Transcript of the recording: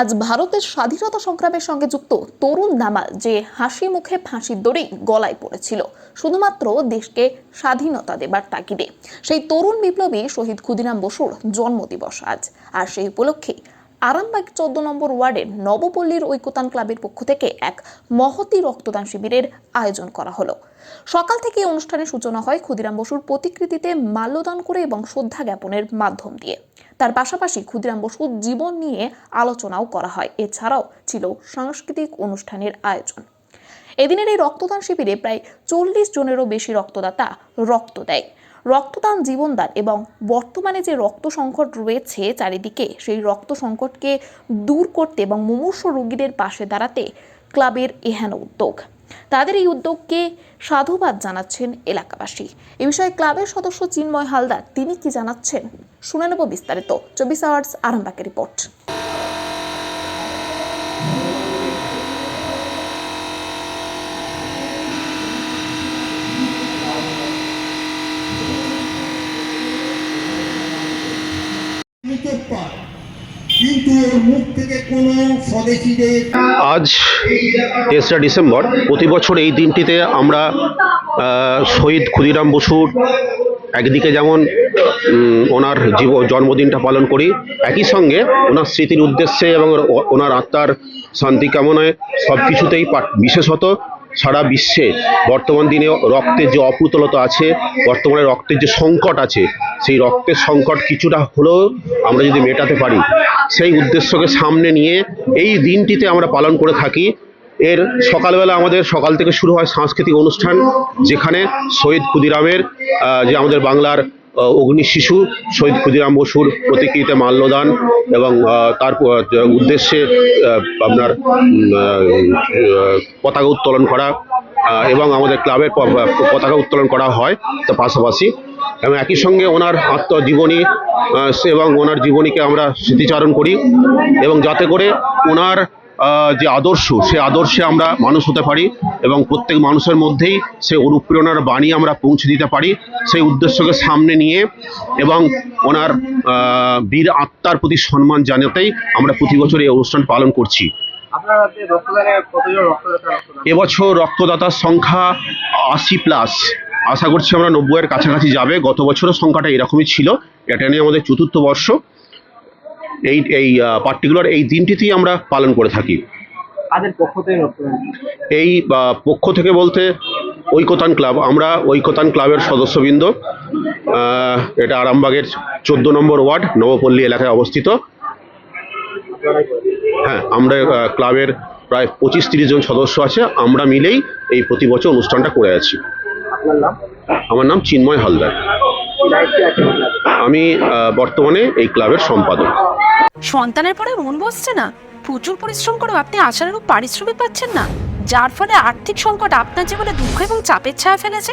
আজ ভারতের স্বাধীনতা সংগ্রামের সঙ্গে যুক্ত তরুণ দামাল যে হাসি মুখে ফাঁসির দড়ি গলায় পড়েছিল, শুধুমাত্র দেশকে স্বাধীনতা দেবার তাগিদে। সেই তরুণ বিপ্লবী শহীদ ক্ষুদিরাম বসুর জন্মদিবস আজ। আর সেই উপলক্ষে আরামবাগ চোদ্দ নম্বর ওয়ার্ডের নবপল্লীর ঐক্যতান ক্লাবের পক্ষ থেকে এক মহতি রক্তদান শিবিরের আয়োজন করা হলো। সকাল থেকে অনুষ্ঠানের সূচনা হয় ক্ষুদিরাম বসুর প্রতিকৃতিতে মাল্যদান করে এবং শ্রদ্ধা জ্ঞাপনের মাধ্যম দিয়ে। তার পাশাপাশি ক্ষুদিরাম বসুর জীবন নিয়ে আলোচনাও করা হয়। এছাড়াও ছিল সাংস্কৃতিক অনুষ্ঠানের আয়োজন। এদিনের এই রক্তদান শিবিরে প্রায় চল্লিশ জনেরও বেশি রক্তদাতা রক্ত দেয়। রক্তদান জীবনদান এবং বর্তমানে যে রক্ত সংকট রয়েছে চারিদিকে, সেই রক্ত সংকটকে দূর করতে এবং মুমূর্ষ রোগীদের পাশে দাঁড়াতে ক্লাবের এহেন উদ্যোগ। তাদের এই উদ্যোগকে সাধুবাদ জানাচ্ছেন এলাকাবাসী। এ বিষয়ে ক্লাবের সদস্য চিন্ময় হালদার তিনি কি জানাচ্ছেন? শুনে নেব বিস্তারিত। চব্বিশ আওয়ার্স আরামবাগের রিপোর্ট। আজ তেসরা ডিসেম্বর, প্রতি বছর এই দিনটিতে আমরা শহীদ ক্ষুদিরাম বসুর একদিকে যেমন ওনার জীব, জন্মদিনটা পালন করি, একই সঙ্গে ওনার স্মৃতির উদ্দেশ্যে এবং ওনার আত্মার শান্তি কামনায় সব কিছুতেই বিশেষত সারা বিশ্বে বর্তমান দিনে রক্তের যে অপ্রতুলতা আছে, বর্তমানে রক্তের যে সংকট আছে, সেই রক্তের সংকট কিছুটা হলেও আমরা যদি মেটাতে পারি সেই উদ্দেশ্যকে সামনে নিয়ে এই দিনটিতে আমরা পালন করে থাকি। এর সকালবেলা আমাদের সকাল থেকে শুরু হয় সাংস্কৃতিক অনুষ্ঠান, যেখানে শহীদ ক্ষুদিরামের যে আমাদের বাংলার অগ্নি শিশু, শহীদ ক্ষুদিরাম বসুর প্রতিকৃতিতে মাল্যদান এবং তার উদ্দেশ্যে আপনার পতাকা উত্তোলন করা এবং আমাদের ক্লাবের পতাকা উত্তোলন করা হয় তার পাশাপাশি। এবং একই সঙ্গে ওনার আত্মজীবনী এবং ওনার জীবনীকে আমরা স্মৃতিচারণ করি এবং যাতে করে ওনার যে আদর্শ, সে আদর্শে আমরা মানুষ হতে পারি এবং প্রত্যেক মানুষের মধ্যেই সে অনুপ্রেরণার বাণী আমরা পৌঁছে দিতে পারি সেই উদ্দেশ্যকে সামনে নিয়ে এবং ওনার বীর আত্মার প্রতি সম্মান জানাতেই আমরা প্রতি বছর এই অনুষ্ঠান পালন করছি। এবছর রক্তদাতার সংখ্যা আশি প্লাস আশা করছি আমরা নব্বইয়ের কাছাকাছি যাবে। গত বছরের সংখ্যাটা এরকমই ছিল। এটা নিয়ে আমাদের চতুর্থ বর্ষ। এই এই পার্টিকুলার এই দিনটিতেই আমরা পালন করে থাকি। এই পক্ষ থেকে বলতে ঐকতান ক্লাব। আমরা ঐকতান ক্লাবের সদস্যবৃন্দ। এটা আরামবাগের চোদ্দ নম্বর ওয়ার্ড নবপল্লী এলাকায় অবস্থিত। হ্যাঁ আমরা ক্লাবের প্রায় পঁচিশ তিরিশ জন সদস্য আছে আমরা মিলেই এই প্রতি বছর অনুষ্ঠানটা করে আছি। আমার নাম চিন্ময় হালদার। আমি আহ, বর্তমানে এই ক্লাবের সম্পাদক। সন্তানের পরে মন বসছে না? প্রচুর পরিশ্রম করেও আপনি আশানুরূপ পারিশ্রমিক পাচ্ছেন না? যার ফলে আর্থিক সংকট আপনার জীবনে দুঃখ এবং চাপের ছায়া ফেলেছে?